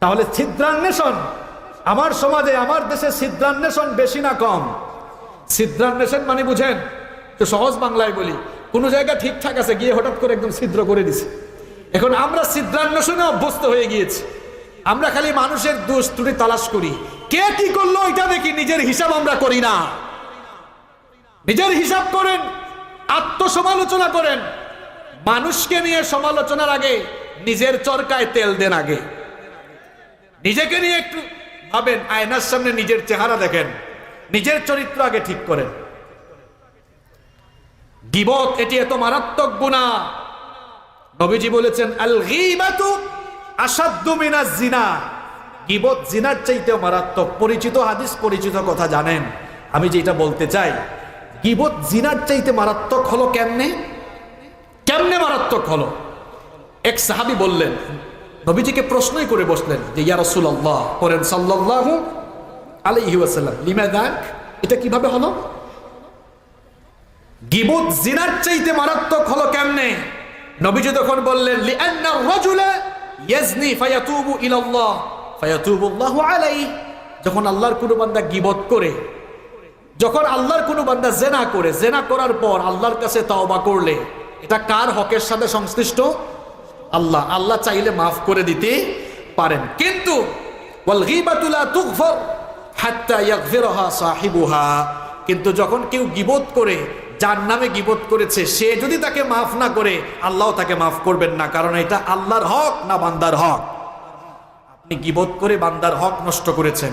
তাহলে ছিদ্রান্বেষণ, আমার সমাজে, আমার দেশে ছিদ্রান্বেষণ বেশি না কম? ছিদ্রান্বেষণ মানে বুঝেন তো সহজ বাংলায় বলি, কোন জায়গা ঠিকঠাক আছে, গিয়ে হঠাৎ করে একদম ছিদ্র করে দিছে। এখন আমরা ছিদ্রান্বেষণে অভ্যস্ত হয়ে গিয়েছি। আমরা খালি মানুষের দোষ ত্রুটি তালাশ করি। কে কি করল এটা দেখি, নিজের হিসাব আমরা করি না। নিজের হিসাব করেন, আত্মসমালোচনা করেন। মানুষকে নিয়ে সমালোচনার আগে নিজের চরকায় তেল দেন আগে। নিজেকে নিয়ে একটু ভাবেন, আয়নার সামনে নিজের চেহারা দেখেন, নিজের চরিত্র আগে ঠিক করেন। গিবত, এটি এত মারাত্মক গুণা। নবীজি বলেছেন আল গীবাতু আসাদ্দু মিনাজ জিনা। গিবত জিনার চাইতেও মারাত্মক। পরিচিত হাদিস, পরিচিত কথা জানেন। আমি যেটা বলতে চাই, গিবত জিনার চাইতে মারাত্মক হলো কেমনে? কেমনে মারাত্মক হলো? এক সাহাবি বললেন নবীজিকে প্রশ্নই করে বসলেন যে, ইয়া রাসূলুল্লাহ করেন সাল্লাল্লাহু আলাইহি ওয়াসাল্লাম। লিমাদাক এটা কীভাবে হলো? গিবত জিনার চাইতে মারাত্মক হলো কেমনে? নবীজি তখন বললেন, লিআন্না রাজুলা ইয়াজনি ফায়াতুবু ইলাল্লাহ। ফায়াতুবুল্লাহু আলাইহি। যখন আল্লাহর কোনো বান্দা গিবত করে, যখন আল্লাহর কোনো বান্দা জেনা করে, জেনা করার পর আল্লাহর কাছে তাওবা করলে, এটা কার হকের সাথে সংশ্লিষ্ট? আল্লাহ আল্লাহ চাইলে মাফ করে দিতে পারেন। কিন্তু কিন্তু যখন কেউ গিবত করে, যার নামে গিবত করেছে, সে যদি তাকে মাফ না করে, আল্লাহ তাকে মাফ করবেন না, কারণ এটা আল্লাহর হক না বান্দার হক। আপনি গিবত করে বান্দার হক নষ্ট করেছেন।